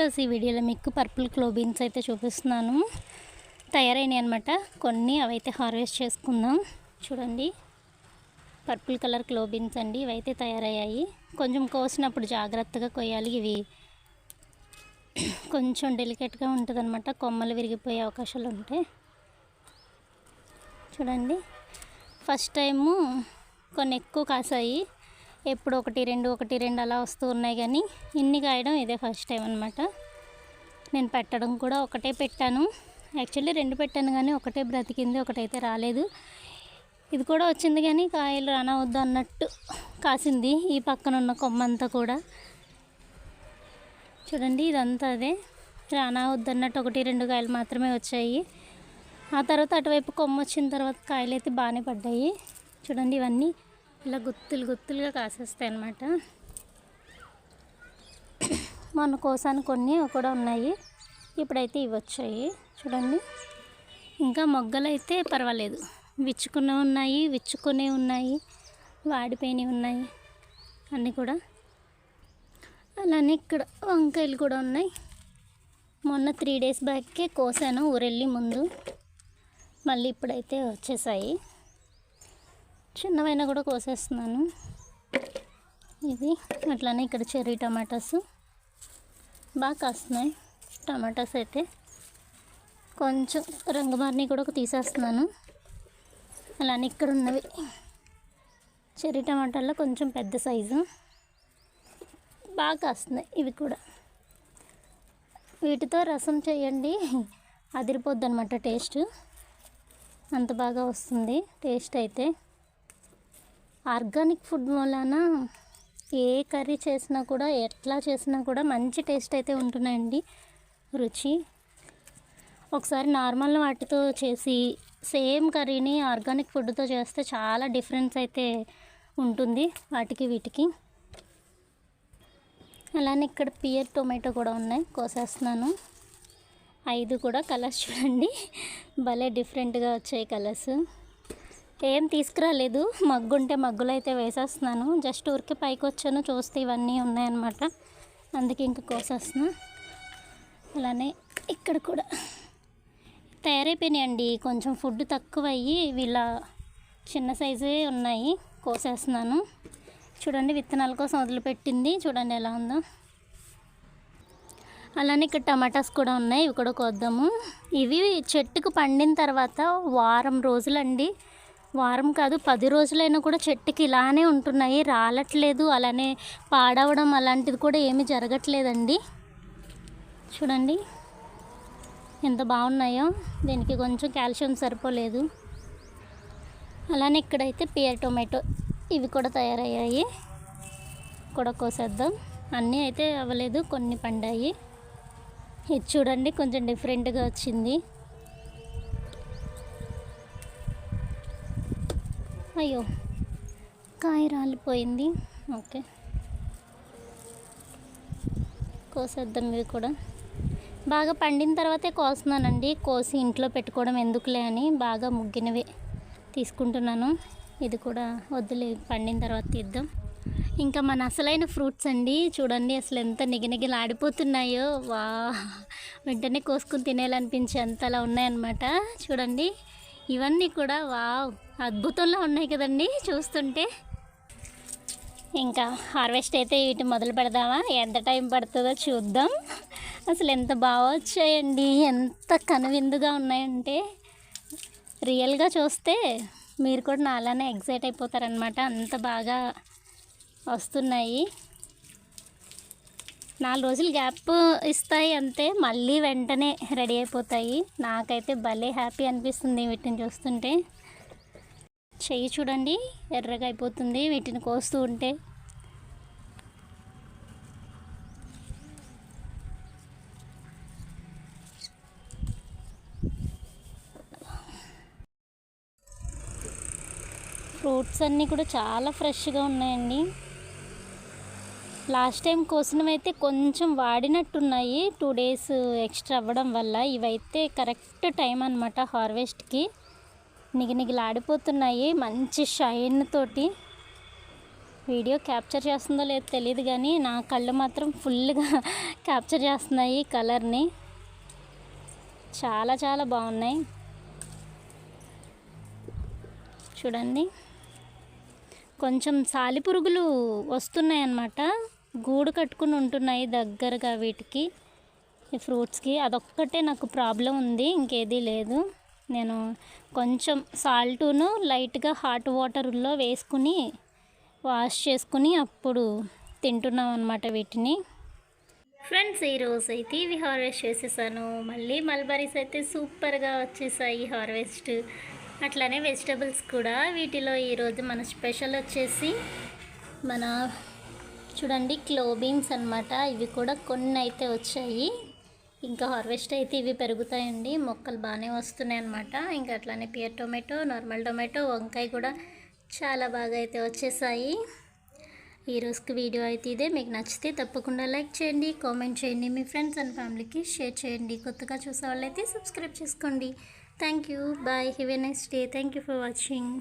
ఈరోజు ఈ వీడియోలో మీకు పర్పుల్ క్లోబీన్స్ అయితే చూపిస్తున్నాను. తయారైనాయి అనమాట కొన్ని అవైతే హార్వెస్ట్ చేసుకుందాం. చూడండి. పర్పుల్ కలర్ క్లోబీన్స్ అండి. ఇవైతే తయారయ్యాయి. కొంచెం కోసినప్పుడు జాగ్రత్తగా కొయ్యాలి. ఇవి కొంచెం డెలికేట్గా ఉంటుంది అనమాట కొమ్మలు విరిగిపోయే అవకాశాలు ఉంటాయి చూడండి. ఫస్ట్ టైము కొన్ని ఎక్కువ కాసాయి. ఎప్పుడు ఒకటి రెండు ఒకటి రెండు అలా వస్తూ ఉన్నాయి కానీ ఇన్ని కాయడం ఇదే ఫస్ట్ టైం అనమాట నేను పెట్టడం కూడా ఒకటే పెట్టాను. యాక్చువల్లీ రెండు పెట్టాను కానీ ఒకటే బ్రతికింది ఒకటైతే రాలేదు. ఇది కూడా వచ్చింది కానీ కాయలు రానవద్దు అన్నట్టు కాసింది ఈ పక్కన ఉన్న కొమ్మ అంతా కూడా. చూడండి ఇదంతా అదే. రానవద్దు అన్నట్టు ఒకటి రెండు కాయలు మాత్రమే వచ్చాయి. ఆ తర్వాత అటువైపు కొమ్మ వచ్చిన తర్వాత కాయలు అయితే బాగానే పడ్డాయి. చూడండి ఇవన్నీ ఇలా గుత్తులు గుత్తులుగా కాసేస్తాయి అన్నమాట మొన్న కోసాను కొన్ని కూడా ఉన్నాయి. ఇప్పుడైతే ఇవి వచ్చాయి. చూడండి. ఇంకా మొగ్గలు అయితే పర్వాలేదు. విచ్చుకునే ఉన్నాయి విచ్చుకునే ఉన్నాయి వాడిపోయినవి ఉన్నాయి అన్నీ కూడా. అలానే ఇక్కడ వంకాయలు కూడా ఉన్నాయి. మొన్న త్రీ డేస్ బ్యాక్కే కోసాను ఊరెళ్ళి ముందు. మళ్ళీ ఇప్పుడైతే వచ్చేసాయి. చిన్నవైనా కూడా కోసేస్తున్నాను. ఇది అట్లానే ఇక్కడ చెర్రీ టమాటాస్ బాగా కాస్తున్నాయి. టమాటాస్ అయితే కొంచెం రంగు మారిని కూడా తీసేస్తున్నాను. అలానే ఇక్కడ ఉన్నవి చెర్రీ టమాటాల్లో కొంచెం పెద్ద సైజు బాగా కాస్తున్నాయి ఇవి కూడా. వీటితో రసం చేయండి అదిరిపోద్ది అనమాట టేస్ట్. అంత బాగా వస్తుంది టేస్ట్ అయితే. ఆర్గానిక్ ఫుడ్ వలన ఏ కర్రీ చేసినా కూడా ఎట్లా చేసినా కూడా మంచి టేస్ట్ అయితే ఉంటున్నాయండి. రుచి. ఒకసారి నార్మల్ వాటితో చేసి సేమ్ కర్రీని ఆర్గానిక్ ఫుడ్తో చేస్తే చాలా డిఫరెన్స్ అయితే ఉంటుంది వాటికి వీటికి. అలానే ఇక్కడ పియర్ టొమాటో కూడా ఉన్నాయి కోసేస్తున్నాను. ఐదు కూడా కలర్స్ చూడండి. భలే డిఫరెంట్గా వచ్చాయి కలర్స్. ఏం తీసుకురాలేదు. మగ్గు ఉంటే మగ్గులు అయితే వేసేస్తున్నాను. జస్ట్ ఊరికి పైకి వచ్చాను చూస్తే ఇవన్నీ ఉన్నాయన్నమాట. అందుకే ఇంకా కోసేస్తున్నా. అలానే ఇక్కడ కూడా తయారైపోయినాయండి. కొంచెం ఫుడ్ తక్కువ అయ్యి వీళ్ళ చిన్న సైజే ఉన్నాయి. కోసేస్తున్నాను. చూడండి విత్తనాల కోసం వదిలిపెట్టింది. చూడండి ఎలా ఉందో. అలానే ఇక్కడ టమాటాస్ కూడా ఉన్నాయి. ఇవి కూడా కోద్దాము. ఇవి చెట్టుకు పండిన తర్వాత వారం రోజులండి. వారం కాదు పది రోజులైనా కూడా చెట్టుకి ఇలానే ఉంటున్నాయి. రాలట్లేదు అలానే పాడవడం అలాంటిది కూడా ఏమీ జరగట్లేదండి. చూడండి ఎంత బాగున్నాయో. దీనికి కొంచెం కాల్షియం సరిపోలేదు. అలానే ఇక్కడైతే పియర్ టొమాటో ఇవి కూడా తయారయ్యాయి. కూడా కోసేద్దాం. అన్నీ అయితే అవ్వలేదు కొన్ని పండాయి. ఇది చూడండి కొంచెం డిఫరెంట్గా వచ్చింది. అయ్యో కాయ రాలిపోయింది. ఓకే. కోసేద్దాం ఇవి కూడా. బాగా పండిన తర్వాతే కోస్తున్నానండి. కోసి ఇంట్లో పెట్టుకోవడం ఎందుకులే అని బాగా ముగ్గినవి తీసుకుంటున్నాను. ఇది కూడా వద్దులే పండిన తర్వాత తీద్దాం. ఇంకా మన అసలైన ఫ్రూట్స్ అండి. చూడండి అసలు ఎంత నిగనిగలు ఆడిపోతున్నాయో వా వెంటనే కోసుకుని తినేయాలనిపించే అంతలా ఉన్నాయన్నమాట. చూడండి. ఇవన్నీ కూడా వావ్ అద్భుతంలో ఉన్నాయి కదండి చూస్తుంటే. ఇంకా హార్వెస్ట్ అయితే వీటి మొదలు పెడదామా? ఎంత టైం పడుతుందో చూద్దాం. అసలు ఎంత బాగా వచ్చాయండి ఎంత కనువిందుగా ఉన్నాయంటే. రియల్గా చూస్తే మీరు కూడా నా అలానే ఎగ్జైట్ అయిపోతారనమాట అంత బాగా వస్తున్నాయి. నాలుగు రోజులు గ్యాప్ ఇస్తాయి అంతే. మళ్ళీ వెంటనే రెడీ అయిపోతాయి. నాకైతే భలే హ్యాపీ అనిపిస్తుంది వీటిని చూస్తుంటే. చెయ్యి చూడండి ఎర్రగా అయిపోతుంది వీటిని కోస్తూ ఉంటే. ఫ్రూట్స్ అన్నీ కూడా చాలా ఫ్రెష్గా ఉన్నాయండి. లాస్ట్ టైం కోసినవైతే కొంచెం వాడినట్టున్నాయి. టూ డేస్ ఎక్స్ట్రా అవ్వడం వల్ల ఇవైతే కరెక్ట్ టైం అనమాట హార్వెస్ట్కి. నిగినిగిలాడిపోతున్నాయి మంచి షైన్ తోటి. వీడియో క్యాప్చర్ చేస్తుందో లేదో తెలియదు కానీ నా కళ్ళు మాత్రం ఫుల్గా క్యాప్చర్ చేస్తున్నాయి కలర్ని. చాలా చాలా బాగున్నాయి. చూడండి. కొంచెం సాలిపురుగులు వస్తున్నాయి అన్నమాట గూడు కట్టుకుని ఉంటున్నాయి దగ్గరగా వీటికి ఈ ఫ్రూట్స్కి. అదొక్కటే నాకు ప్రాబ్లం ఉంది ఇంకేదీ లేదు. నేను కొంచెం సాల్టును లైట్గా హాట్ వాటర్లో వేసుకుని వాష్ చేసుకుని అప్పుడు తింటున్నాం అనమాట వీటిని. ఫ్రెండ్స్ ఈరోజు అయితే ఇవి హార్వెస్ట్ చేసేసాను. మళ్ళీ మల్బరీస్ అయితే సూపర్గా వచ్చేసాయి హార్వెస్ట్. అట్లానే వెజిటబుల్స్ కూడా వీటిలో ఈరోజు మన స్పెషల్ వచ్చేసి మన చూడండి క్లోబీన్స్ అనమాట ఇవి కూడా కొన్ని అయితే వచ్చాయి. ఇంకా హార్వెస్ట్ అయితే ఇవి పెరుగుతాయండి. మొక్కలు బాగానే వస్తున్నాయి అనమాట ఇంకా అట్లానే పియర్ టొమాటో నార్మల్ టొమాటో వంకాయ కూడా చాలా బాగా అయితే వచ్చేసాయి. ఈ వీడియో అయితే ఇదే. మీకు నచ్చితే తప్పకుండా లైక్ చేయండి కామెంట్ చేయండి. మీ ఫ్రెండ్స్ అండ్ ఫ్యామిలీకి షేర్ చేయండి. కొత్తగా చూసే వాళ్ళైతే సబ్స్క్రైబ్ చేసుకోండి. Thank you. Bye. Have a next day. Thank you for watching.